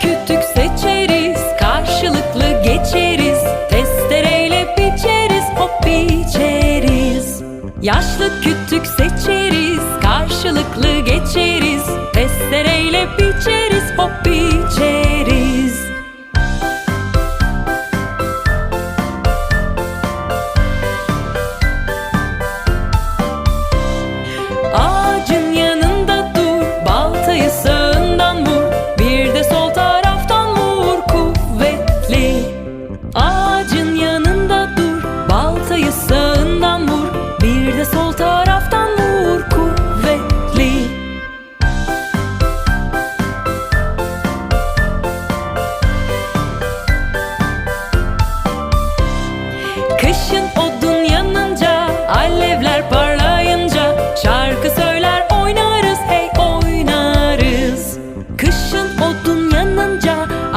kütük seçeriz Karşılıklı geçeriz. Testereyle biçeriz Hop biçeriz. Yaşlı kütük seçeriz Karşılıklı geçeriz. Testereyle biçeriz Hop biçeriz 先跑